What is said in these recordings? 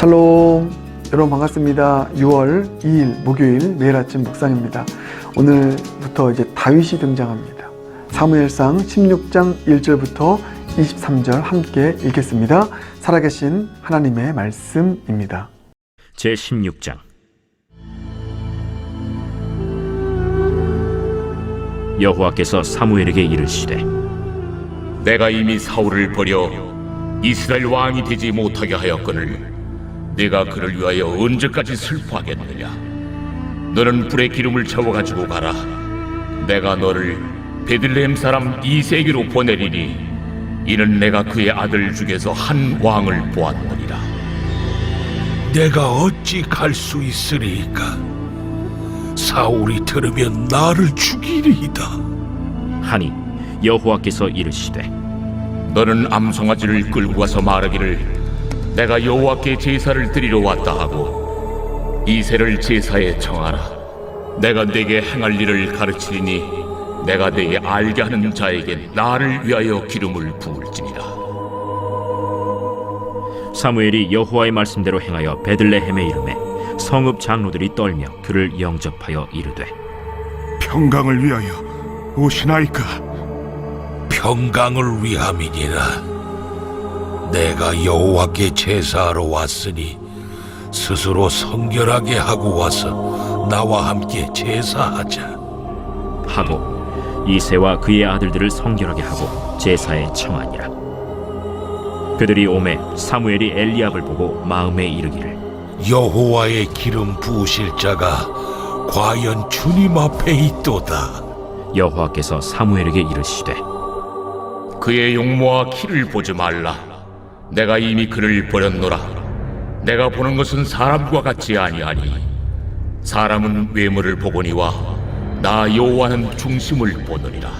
샬롬. 여러분 반갑습니다. 6월 2일 목요일 매일 아침 묵상입니다. 오늘부터 이제 다윗이 등장합니다. 사무엘상 16장 1절부터 23절 함께 읽겠습니다. 살아계신 하나님의 말씀입니다. 제 16장. 여호와께서 사무엘에게 이르시되 내가 이미 사울을 버려 이스라엘 왕이 되지 못하게 하였거늘 내가 그를 위하여 언제까지 슬퍼하겠느냐 너는 불에 기름을 채워 가지고 가라 내가 너를 베들레헴 사람 이세기로 보내리니 이는 내가 그의 아들 중에서 한 왕을 보았느니라 내가 어찌 갈 수 있으리까? 사울이 들으면 나를 죽이리이다. 하니 여호와께서 이르시되 너는 암송아지를 끌고 가서 말하기를 내가 여호와께 제사를 드리러 왔다 하고 이새를 제사에 청하라. 내가 네게 행할 일을 가르치리니 내가 네게 알게 하는 자에게 나를 위하여 기름을 부을지니라. 사무엘이 여호와의 말씀대로 행하여 베들레헴에 이름에 성읍 장로들이 떨며 그를 영접하여 이르되 평강을 위하여 오시나이까? 평강을 위함이니라. 내가 여호와께 제사하러 왔으니 스스로 성결하게 하고 와서 나와 함께 제사하자. 하고 이세와 그의 아들들을 성결하게 하고 제사에 청하니라 그들이 오매 사무엘이 엘리압을 보고 마음에 이르기를 여호와의 기름 부으실 자가 과연 주님 앞에 있도다. 여호와께서 사무엘에게 이르시되 그의 용모와 키를 보지 말라 내가 이미 그를 버렸노라 내가 보는 것은 사람과 같지 아니하니 사람은 외모를 보거니와 나 여호와는 중심을 보느니라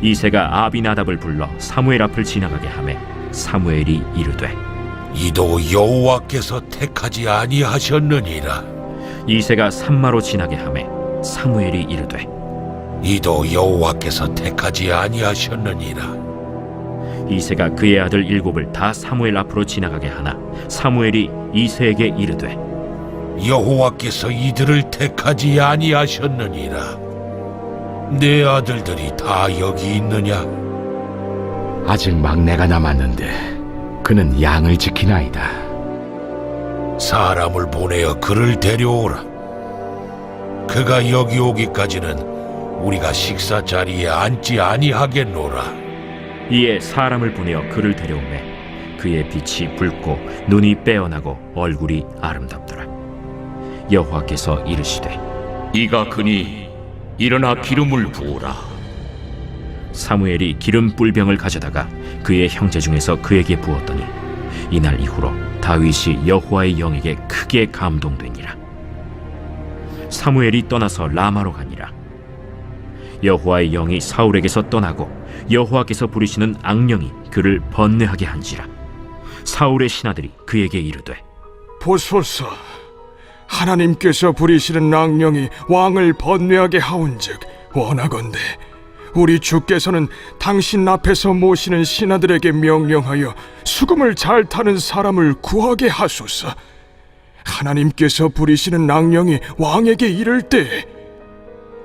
이세가 아비나답을 불러 사무엘 앞을 지나가게 하매 사무엘이 이르되 이도 여호와께서 택하지 아니하셨느니라. 이세가 산마로 지나게 하매 사무엘이 이르되 이도 여호와께서 택하지 아니하셨느니라. 이세가 그의 아들 일곱을 다 사무엘 앞으로 지나가게 하나 사무엘이 이세에게 이르되 여호와께서 이들을 택하지 아니하셨느니라. 내 아들들이 다 여기 있느냐? 아직 막내가 남았는데 그는 양을 지키나이다. 사람을 보내어 그를 데려오라. 그가 여기 오기까지는 우리가 식사 자리에 앉지 아니하겠노라. 이에 사람을 보내어 그를 데려오매 그의 빛이 붉고 눈이 빼어나고 얼굴이 아름답더라. 여호와께서 이르시되 이가 그니 일어나 기름을 부으라. 사무엘이 기름 뿔병을 가져다가 그의 형제 중에서 그에게 부었더니 이날 이후로 다윗이 여호와의 영에게 크게 감동되니라. 사무엘이 떠나서 라마로 가니라. 여호와의 영이 사울에게서 떠나고 여호와께서 부리시는 악령이 그를 번뇌하게 한지라. 사울의 신하들이 그에게 이르되 보소서. 하나님께서 부리시는 악령이 왕을 번뇌하게 하온즉 원하건대 우리 주께서는 당신 앞에서 모시는 신하들에게 명령하여 수금을 잘 타는 사람을 구하게 하소서. 하나님께서 부리시는 악령이 왕에게 이를 때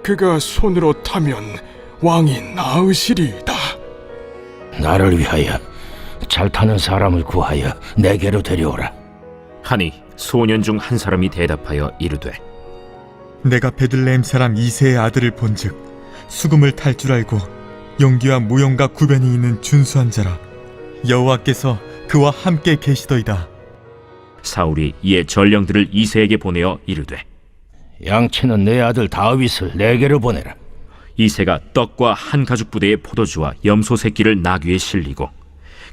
그가 손으로 타면 왕이 나으시리이다 나를 위하여 잘 타는 사람을 구하여 내게로 데려오라. 하니 소년 중 한 사람이 대답하여 이르되 내가 베들레헴 사람 이세의 아들을 본즉 수금을 탈 줄 알고 용기와 무용과 구변이 있는 준수한 자라 여호와께서 그와 함께 계시더이다 사울이 이에 전령들을 이세에게 보내어 이르되 양치는 내 아들 다윗을 내게로 보내라. 이세가 떡과 한 가죽 부대의 포도주와 염소 새끼를 나귀에 실리고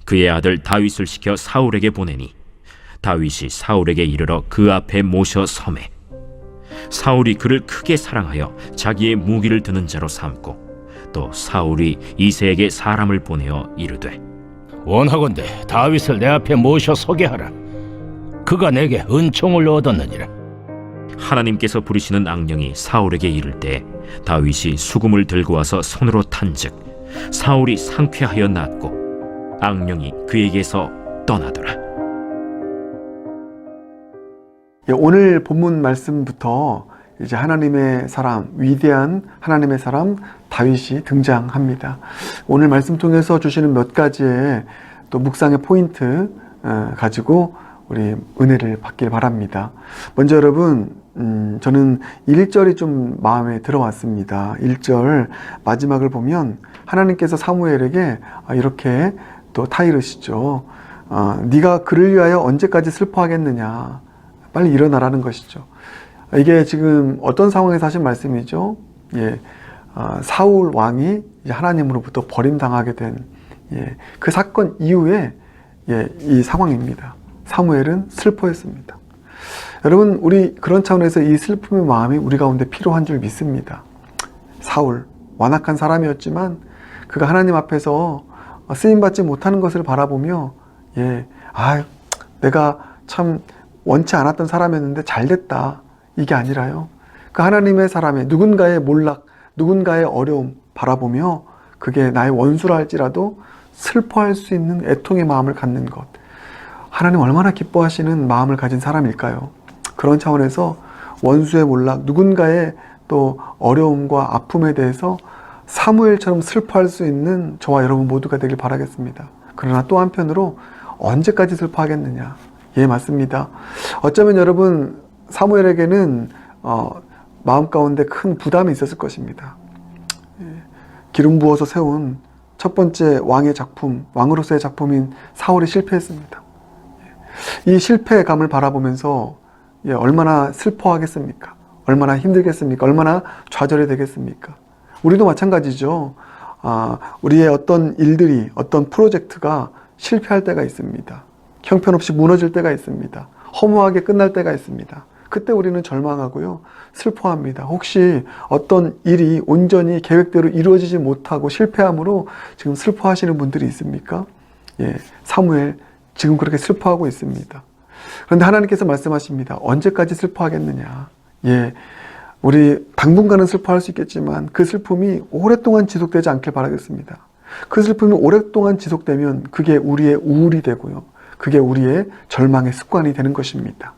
그의 아들 다윗을 시켜 사울에게 보내니 다윗이 사울에게 이르러 그 앞에 모셔 섬에 사울이 그를 크게 사랑하여 자기의 무기를 드는 자로 삼고 또 사울이 이세에게 사람을 보내어 이르되 원하건대 다윗을 내 앞에 모셔 서게 하라. 그가 내게 은총을 얻었느니라. 하나님께서 부리시는 악령이 사울에게 이를 때 다윗이 수금을 들고 와서 손으로 탄즉 사울이 상쾌하여 낫고 악령이 그에게서 떠나더라 예, 오늘 본문 말씀부터 이제 하나님의 사람, 위대한 하나님의 사람 다윗이 등장합니다. 오늘 말씀 통해서 주시는 몇 가지의 또 묵상의 포인트 어, 가지고 우리 은혜를 받길 바랍니다. 먼저 여러분, 음, 저는 1절이 좀 마음에 들어왔습니다. 1절 마지막을 보면 하나님께서 사무엘에게 아, 이렇게 또 타이르시죠. 어, 네가 그를 위하여 언제까지 슬퍼하겠느냐. 빨리 일어나라는 것이죠. 이게 지금 어떤 상황에서 하신 말씀이죠? 예, 어, 사울 왕이 하나님으로부터 버림당하게 된, 예, 그 사건 이후에, 예, 이 상황입니다. 사무엘은 슬퍼했습니다. 여러분, 우리 그런 차원에서 이 슬픔의 마음이 우리 가운데 필요한 줄 믿습니다. 사울, 완악한 사람이었지만, 그가 하나님 앞에서 쓰임 받지 못하는 것을 바라보며, 예, 아, 내가 참 원치 않았던 사람이었는데 잘 됐다. 이게 아니라요. 그 하나님의 사람의 누군가의 몰락, 누군가의 어려움 바라보며 그게 나의 원수라 할지라도 슬퍼할 수 있는 애통의 마음을 갖는 것. 하나님 얼마나 기뻐하시는 마음을 가진 사람일까요? 그런 차원에서 원수의 몰락, 누군가의 또 어려움과 아픔에 대해서 사무엘처럼 슬퍼할 수 있는 저와 여러분 모두가 되길 바라겠습니다. 그러나 또 한편으로 언제까지 슬퍼하겠느냐? 예, 맞습니다. 어쩌면 여러분 사무엘에게는 어, 마음 가운데 큰 부담이 있었을 것입니다. 예, 기름 부어서 세운 첫 번째 왕의 작품, 왕으로서의 작품인 사울이 실패했습니다. 예, 이 실패감을 바라보면서 예, 얼마나 슬퍼하겠습니까? 얼마나 힘들겠습니까? 얼마나 좌절이 되겠습니까? 우리도 마찬가지죠. 아, 우리의 어떤 일들이, 어떤 프로젝트가 실패할 때가 있습니다. 형편없이 무너질 때가 있습니다. 허무하게 끝날 때가 있습니다. 그때 우리는 절망하고요. 슬퍼합니다. 혹시 어떤 일이 온전히 계획대로 이루어지지 못하고 실패함으로 지금 슬퍼하시는 분들이 있습니까? 예, 사무엘 지금 그렇게 슬퍼하고 있습니다. 그런데 하나님께서 말씀하십니다. 언제까지 슬퍼하겠느냐? 예, 우리 당분간은 슬퍼할 수 있겠지만 그 슬픔이 오랫동안 지속되지 않길 바라겠습니다. 그 슬픔이 오랫동안 지속되면 그게 우리의 우울이 되고요. 그게 우리의 절망의 습관이 되는 것입니다.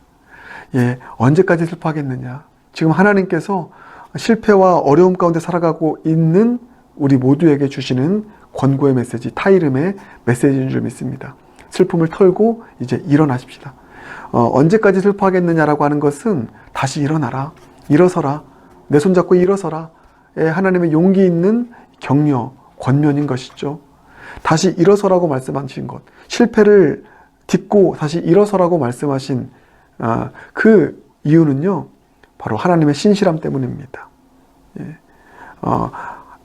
예, 언제까지 슬퍼하겠느냐? 지금 하나님께서 실패와 어려움 가운데 살아가고 있는 우리 모두에게 주시는 권고의 메시지, 타이름의 메시지인 줄 믿습니다. 슬픔을 털고 이제 일어나십시다. 어, 언제까지 슬퍼하겠느냐라고 하는 것은 다시 일어나라. 일어서라. 내 손잡고 일어서라. 예, 하나님의 용기 있는 격려, 권면인 것이죠. 다시 일어서라고 말씀하신 것. 실패를 딛고 다시 일어서라고 말씀하신 아, 그 이유는요, 바로 하나님의 신실함 때문입니다. 예. 어,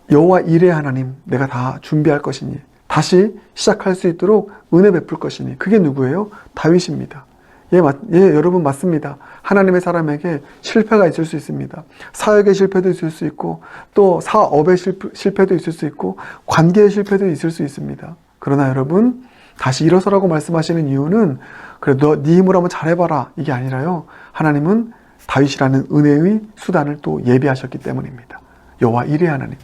여호와 일의 하나님, 내가 다 준비할 것이니 다시 시작할 수 있도록 은혜 베풀 것이니 그게 누구예요? 다윗입니다. 예, 맞, 예, 여러분 맞습니다. 하나님의 사람에게 실패가 있을 수 있습니다. 사역의 실패도 있을 수 있고 또 사업의 실패, 실패 도 있을 수 있고 관계의 실패도 있을 수 있습니다. 그러나 여러분 다시 일어서라고 말씀하시는 이유는 그래 너 네 힘으로 한번 잘해봐라 이게 아니라요. 하나님은 다윗이라는 은혜의 수단을 또 예비하셨기 때문입니다. 여호와 일의 하나님.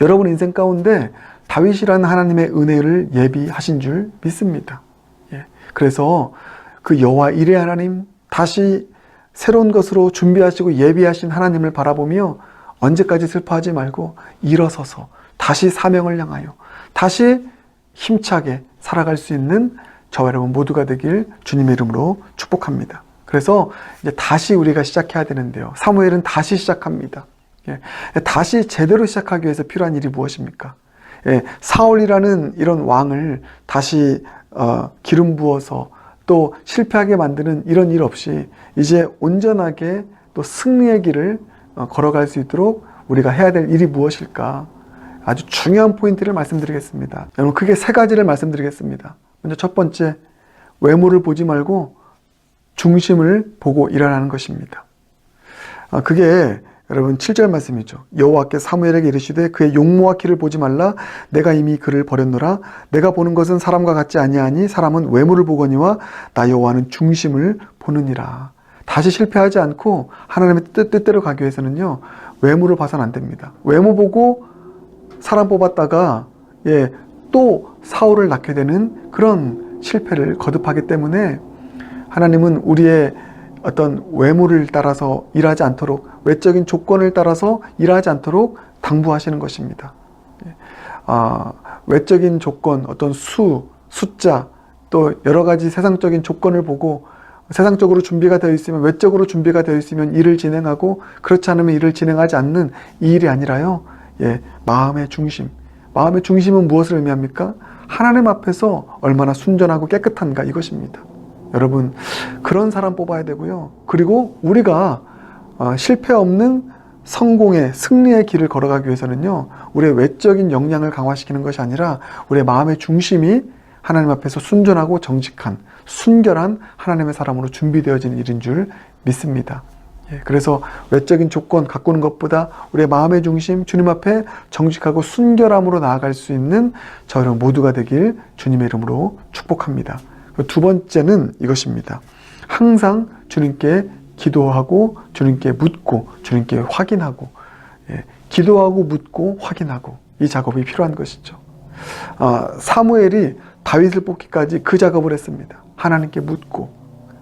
여러분 인생 가운데 다윗이라는 하나님의 은혜를 예비하신 줄 믿습니다. 예. 그래서 그 여호와 일의 하나님 다시 새로운 것으로 준비하시고 예비하신 하나님을 바라보며 언제까지 슬퍼하지 말고 일어서서 다시 사명을 향하여 다시 힘차게 살아갈 수 있는 저와 여러분 모두가 되길 주님의 이름으로 축복합니다. 그래서 이제 다시 우리가 시작해야 되는데요. 사무엘은 다시 시작합니다. 예, 다시 제대로 시작하기 위해서 필요한 일이 무엇입니까? 예, 사울이라는 이런 왕을 다시 어, 기름 부어서 또 실패하게 만드는 이런 일 없이 이제 온전하게 또 승리의 길을 어, 걸어갈 수 있도록 우리가 해야 될 일이 무엇일까? 아주 중요한 포인트를 말씀드리겠습니다. 여러분, 크게 세 가지를 말씀드리겠습니다. 먼저 첫 번째, 외모를 보지 말고 중심을 보고 일어나는 것입니다. 아, 그게 여러분 7절 말씀이죠. 여호와께 사무엘에게 이르시되 그의 용모와 키를 보지 말라 내가 이미 그를 버렸노라 내가 보는 것은 사람과 같지 아니하니 사람은 외모를 보거니와 나 여호와는 중심을 보느니라. 다시 실패하지 않고 하나님의 뜻, 뜻대로 가기 위해서는요. 외모를 봐서는 안 됩니다. 외모 보고 사람 뽑았다가 예, 또 사울을 낳게 되는 그런 실패를 거듭하기 때문에 하나님은 우리의 어떤 외모를 따라서 일하지 않도록 외적인 조건을 따라서 일하지 않도록 당부하시는 것입니다. 예. 아, 외적인 조건, 어떤 수, 숫자, 또 여러 가지 세상적인 조건을 보고 세상적으로 준비가 되어 있으면 외적으로 준비가 되어 있으면 일을 진행하고 그렇지 않으면 일을 진행하지 않는 이 일이 아니라요. 예, 마음의 중심. 마음의 중심은 무엇을 의미합니까? 하나님 앞에서 얼마나 순전하고 깨끗한가 이것입니다. 여러분 그런 사람 뽑아야 되고요. 그리고 우리가 어, 실패 없는 성공의 승리의 길을 걸어가기 위해서는요. 우리의 외적인 역량을 강화시키는 것이 아니라 우리의 마음의 중심이 하나님 앞에서 순전하고 정직한 순결한 하나님의 사람으로 준비되어진 일인 줄 믿습니다. 예, 그래서 외적인 조건 가꾸는 것보다 우리의 마음의 중심 주님 앞에 정직하고 순결함으로 나아갈 수 있는 저 여러분 모두가 되길 주님의 이름으로 축복합니다. 두 번째는 이것입니다. 항상 주님께 기도하고 주님께 묻고 주님께 확인하고 예, 기도하고 묻고 확인하고 이 작업이 필요한 것이죠. 아, 사무엘이 다윗을 뽑기까지 그 작업을 했습니다. 하나님께 묻고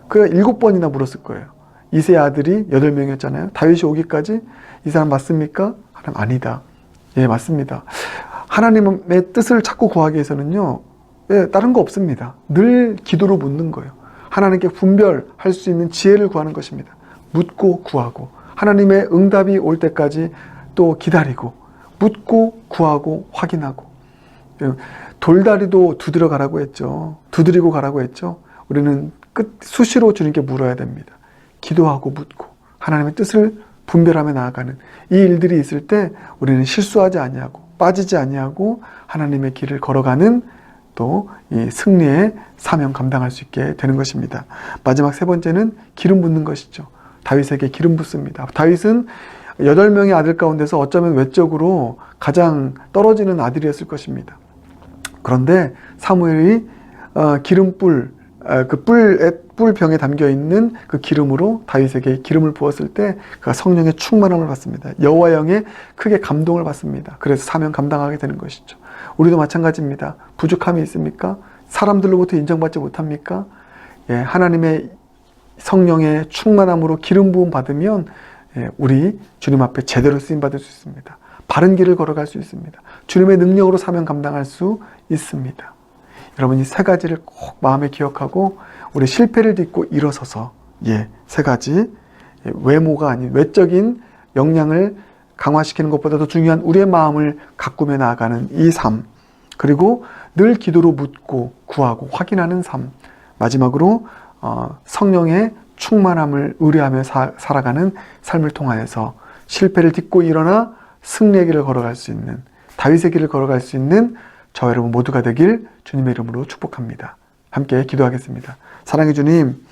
그가 일곱 번이나 물었을 거예요. 이세 아들이 여덟 명이었잖아요. 다윗이 오기까지 이 사람 맞습니까? 하나님 아니다. 예 맞습니다. 하나님의 뜻을 찾고 구하기 위해서는요. 예, 다른 거 없습니다. 늘 기도로 묻는 거예요. 하나님께 분별할 수 있는 지혜를 구하는 것입니다. 묻고 구하고 하나님의 응답이 올 때까지 또 기다리고 묻고 구하고 확인하고 예, 돌다리도 두드려 가라고 했죠. 두드리고 가라고 했죠. 우리는 끝 수시로 주님께 물어야 됩니다. 기도하고 묻고 하나님의 뜻을 분별하며 나아가는 이 일들이 있을 때 우리는 실수하지 아니하고 빠지지 아니하고 하나님의 길을 걸어가는 또 이 승리의 사명 감당할 수 있게 되는 것입니다. 마지막 세 번째는 기름 붓는 것이죠. 다윗에게 기름 붓습니다. 다윗은 여덟 명의 아들 가운데서 어쩌면 외적으로 가장 떨어지는 아들이었을 것입니다. 그런데 사무엘이 어, 기름불 어, 그 뿔에 뿔병에 담겨 있는 그 기름으로 다윗에게 기름을 부었을 때 그가 성령의 충만함을 받습니다. 여호와 영의 크게 감동을 받습니다. 그래서 사명 감당하게 되는 것이죠. 우리도 마찬가지입니다. 부족함이 있습니까? 사람들로부터 인정받지 못합니까? 예, 하나님의 성령의 충만함으로 기름 부음 받으면 예, 우리 주님 앞에 제대로 쓰임 받을 수 있습니다. 바른 길을 걸어갈 수 있습니다. 주님의 능력으로 사명 감당할 수 있습니다. 여러분 이 세 가지를 꼭 마음에 기억하고 우리 실패를 딛고 일어서서 예, 세 가지 예, 외모가 아닌 외적인 역량을 강화시키는 것보다도 중요한 우리의 마음을 가꾸며 나아가는 이 삶. 그리고 늘 기도로 묻고 구하고 확인하는 삶. 마지막으로 어, 성령의 충만함을 의뢰하며 사, 살아가는 삶을 통하여서 실패를 딛고 일어나 승리의 길을 걸어갈 수 있는 다윗의 길을 걸어갈 수 있는 저 여러분 모두가 되길 주님의 이름으로 축복합니다. 함께 기도하겠습니다. 사랑해 주님,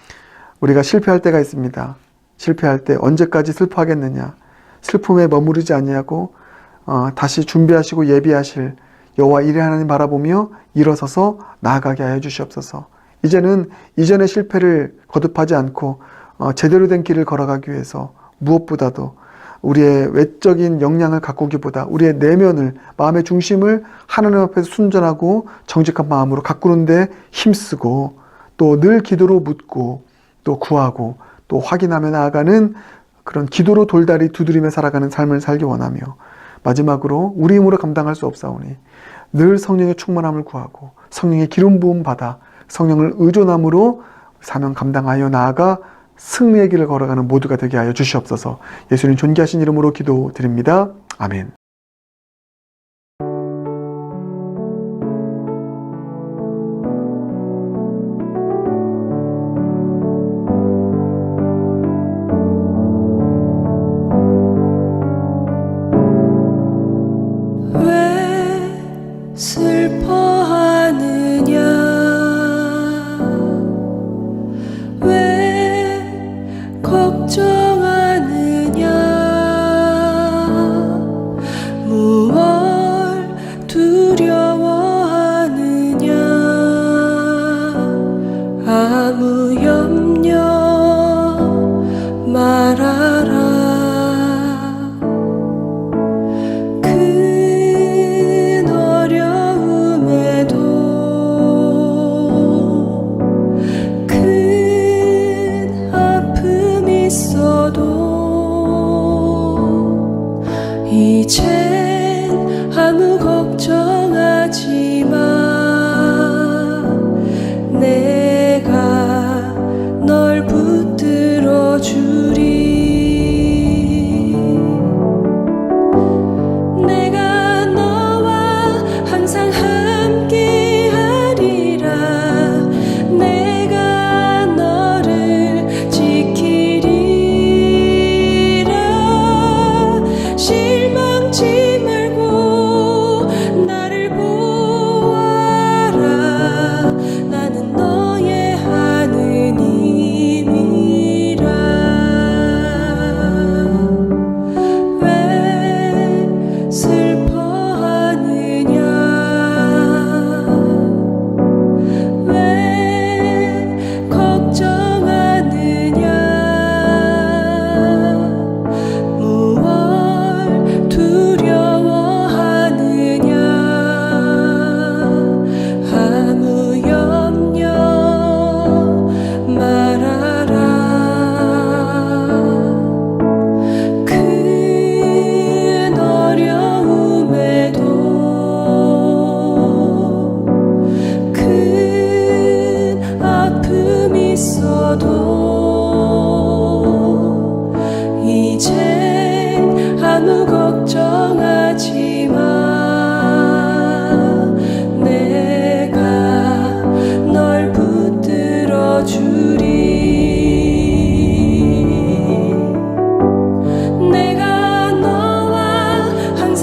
우리가 실패할 때가 있습니다. 실패할 때 언제까지 슬퍼하겠느냐? 슬픔에 머무르지 아니하고 어, 다시 준비하시고 예비하실 여호와 이레 하나님 바라보며 일어서서 나아가게 하여 주시옵소서. 이제는 이전의 실패를 거듭하지 않고 어, 제대로 된 길을 걸어가기 위해서 무엇보다도 우리의 외적인 역량을 가꾸기보다 우리의 내면을 마음의 중심을 하나님 앞에서 순전하고 정직한 마음으로 가꾸는데 힘쓰고 또 늘 기도로 묻고 또 구하고 또 확인하며 나아가는 그런 기도로 돌다리 두드리며 살아가는 삶을 살기 원하며 마지막으로 우리 힘으로 감당할 수 없사오니 늘 성령의 충만함을 구하고 성령의 기름 부음 받아 성령을 의존함으로 사명 감당하여 나아가 승리의 길을 걸어가는 모두가 되게 하여 주시옵소서. 예수님 존귀하신 이름으로 기도드립니다. 아멘.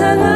항